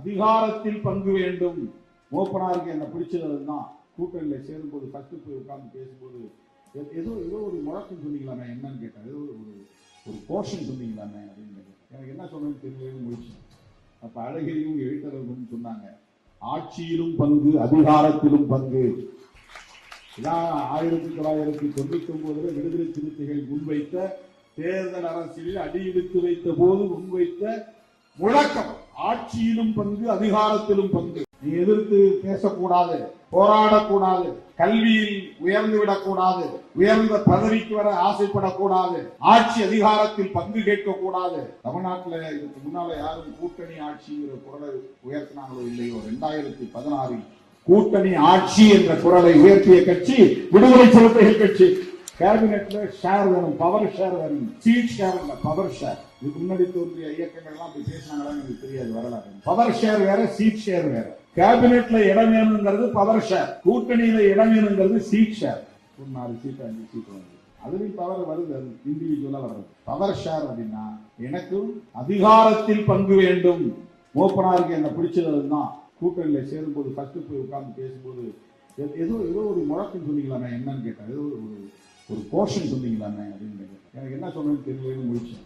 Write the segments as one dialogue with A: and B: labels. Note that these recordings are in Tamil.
A: அதிகாரத்தில் பங்கு வேண்டும். ஓப்பனாருக்கு என்ன பிடிச்சது தான் கூட்டணியில் சேரும்போது கற்று போய் உட்கார்ந்து பேசும்போது ஏதோ ஏதோ ஒரு முழக்கம் சொன்னீங்களாமே என்னன்னு கேட்டேன். ஏதோ ஒரு ஒரு ஒரு போர்ஷன் சொன்னீங்களாமே அப்படின்னு கேட்டேன். எனக்கு என்ன சொன்னேன்னு தெரியலன்னு முடிச்சேன் அப்போ அழகிரியும் எழுத்தரவும் சொன்னாங்க ஆட்சியிலும் பங்கு அதிகாரத்திலும் பங்கு. இதான் ஆயிரத்தி தொள்ளாயிரத்தி தொண்ணூத்தி ஒன்பதுல விடுதலை சிறுத்தைகள் முன்வைத்த தேர்தல் அரசியலில் அடியெடுத்து வைத்த போது முன்வைத்த முழக்கம். ஆட்சியிலும் பங்கு அதிகாரத்திலும் பங்கு. நீ எதிர்த்து பேசக்கூடாது போராடக்கூடாது கல்வியில் உயர்ந்து விடக்கூடாது உயர்ந்த பதவிக்கு வர ஆசைப்படக்கூடாது ஆட்சி அதிகாரத்தில் பங்கு கேட்கக்கூடாது. தமிழ்நாட்டில் இதுக்கு முன்னால யாரும் கூட்டணி ஆட்சிங்கிற குரலை உயர்த்தினாங்களோ இல்லையோ ரெண்டாயிரத்தி பதினாறில் கூட்டணி ஆட்சி என்ற குரலை உயர்த்திய கட்சி விடுதலை சிறுத்தைகள் கட்சி. கேபினெட்ல ஷேர் வேணும் பவர் ஷேர் வேணும் சீட் ஷேர் இல்ல பவர் ஷேர் இதுக்கு முன்னாடி தோன்றிய இயக்கங்கள்லாம் அப்படி பேசினாங்களான்னு எனக்கு தெரியாது வரலாறு. பவர் ஷேர் வேற சீட் ஷேர் வேற. கேபினெட்ல இடம் வேணுங்கிறது பவர் ஷேர் கூட்டணியில இடம் வேணுங்கிறது சீட் ஷேர் ஒரு நாலு சீட் அஞ்சு சீட் வருது அதுலேயும் பவர் வருது அது இண்டிவிஜுவலா வருது பவர் ஷேர் அப்படின்னா எனக்கும் அதிகாரத்தில் பங்கு வேண்டும். ஓப்பனாருக்கு என்ன பிடிச்சது தான் சேரும் சேரும்போது ஃபர்ஸ்ட் போய் உட்கார்ந்து பேசும்போது ஏதோ ஏதோ ஒரு முழக்கம் சொன்னீங்களாமே என்னன்னு கேட்டேன் ஏதோ ஒரு ஒரு போர்ஷன் சொன்னீங்களாமே அப்படின்னு கேட்டேன். எனக்கு என்ன சொன்னேன்னு தெரியலன்னு முடிச்சேன்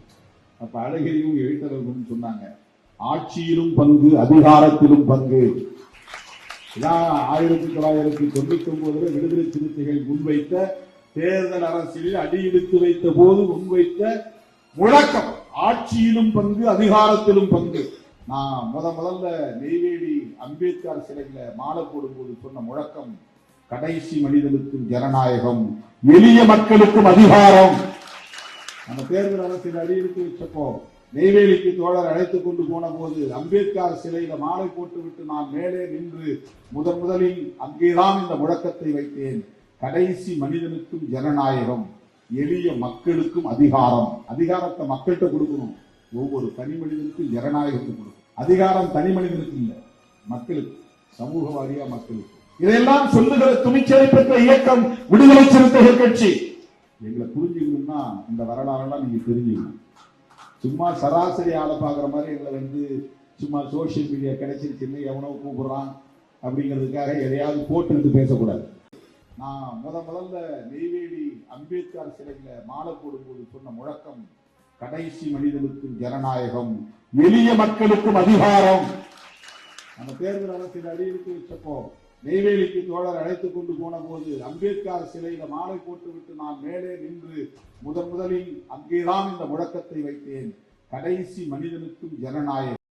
A: அப்ப அழகிரியும் எழுத்தரவும் சொன்னாங்க ஆட்சியிலும் பங்கு அதிகாரத்திலும் பங்கு. இதான் ஆயிரத்தி தொள்ளாயிரத்தி தொண்ணூத்தி ஒன்பதுல விடுதலை சிறுத்தைகள் முன்வைத்த தேர்தல் அரசியலில் அடியெடுத்து வைத்த போது முன்வைத்த முழக்கம் ஆட்சியிலும் பங்கு அதிகாரத்திலும் பங்கு. நான் முத முதல்ல நெய்வேலி அம்பேத்கர் சிலையில மாலை போடும்போது சொன்ன முழக்கம் கடைசி மனிதனுக்கும் ஜனநாயகம் எளிய மக்களுக்கும் அதிகாரம். நம்ம தேர்தல் அரசியல் அடியெடுத்து வச்சப்போம் நெய்வேலிக்கு தோழர் அழைத்துக் கொண்டு போன போது அம்பேத்கர் சிலையில மாலை போட்டுவிட்டு நான் மேலே நின்று முதன் முதலில் அங்கேதான் இந்த முழக்கத்தை வைத்தேன். கடைசி மனிதனுக்கும் ஜனநாயகம் எளிய மக்களுக்கும் அதிகாரம். அதிகாரத்தை மக்கள்கிட்ட கொடுக்கணும். ஒவ்வொரு தனி மனிதனுக்கும் ஜனநாயகத்தை கொடுக்கணும். அதிகாரம் தனி மனிதனுக்கு இல்லை மக்களுக்கு சமூக வாரியா மக்களுக்கு. இதையெல்லாம் சொல்லுகிற துணிச்சலை பெற்ற இயக்கம் விடுதலை சிறுத்தைகள் கட்சி. எங்களை புரிஞ்சுக்கணும்னா இந்த வரலாறெல்லாம் நீங்கள் தெரிஞ்சுக்கணும். சும்மா சராசரி ஆளை பார்க்குற மாதிரி எங்களை வந்து சும்மா சோஷியல் மீடியா கிடைச்சிருச்சுன்னு எவனோ கூப்பிடுறான் அப்படிங்கிறதுக்காக எதையாவது போட்டு பேசக்கூடாது. நான் முத முதல்ல நெய்வேலி அம்பேத்கர் சிலையில மாலை போடும்போது சொன்ன முழக்கம் கடைசி மனிதனுக்கும் ஜனநாயகம் எளிய மக்களுக்கும் அதிகாரம். நம்ம தேர்தல் அரசியல் அடியெடுத்து வச்சப்போ நெய்வேலிக்கு தோழர் அழைத்துக் கொண்டு போன போது அம்பேத்கர் சிலையில மாலை போட்டுவிட்டு நான் மேலே நின்று முதன் முதலில் அங்கேதான் இந்த முழக்கத்தை வைத்தேன். கடைசி மனிதனுக்கும் ஜனநாயகம்.